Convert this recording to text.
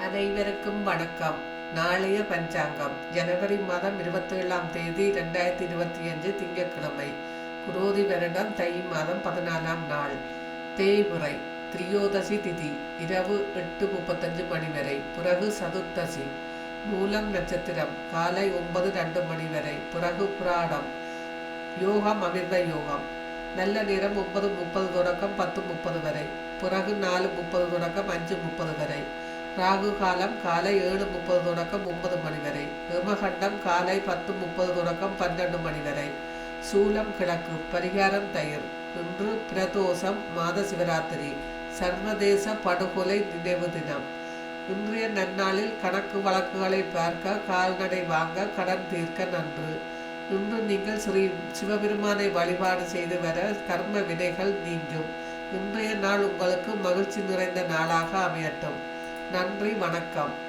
அனைவருக்கும் வணக்கம். நாளைய பஞ்சாங்கம். ஜனவரி மாதம் இருபத்தேழாம் தேதி ரெண்டாயிரத்தி இருபத்தி அஞ்சு திங்கட்கிழமை. குரோதி வருடம் தை மாதம் பதினாலாம் நாள். தேய்முறை. திரியோதசி திதி. இரவு எட்டு முப்பத்தஞ்சு மணி வரை. பிறகு சதுர்த்தசி. மூலம் நட்சத்திரம். காலை ஒன்பது ரெண்டு மணி வரை. பிறகு புராடம் யோகம் அமிர்த யோகம். நல்ல நேரம் ஒன்பது முப்பது தொடக்கம் பத்து முப்பது வரை. பிறகு நாலு முப்பது தொடக்கம் அஞ்சு முப்பது வரை. ராகு காலம் காலை ஏழு முப்பது தொடக்கம் ஒன்பது மணி வரை. ஹேமகண்டம் காலை பத்து முப்பது தொடக்கம் பன்னெண்டு மணி வரை. சூலம் கிழக்கு பரிகாரம் தயிர். இன்று பிரதோஷம் மாத சிவராத்திரி. சர்வதேச படுகொலை நினைவு தினம். இன்றைய நன்னாளில் கணக்கு வழக்குகளை பார்க்க கால்நடை வாங்க கடன் தீர்க்க நன்று. இன்று நீங்கள் ஸ்ரீ சிவபெருமானை வழிபாடு செய்து வர கர்ம வினைகள் நீங்கும். இன்றைய நாள் உங்களுக்கு மகிழ்ச்சி நிறைந்த நாளாக அமையட்டும். நன்றி வணக்கம்.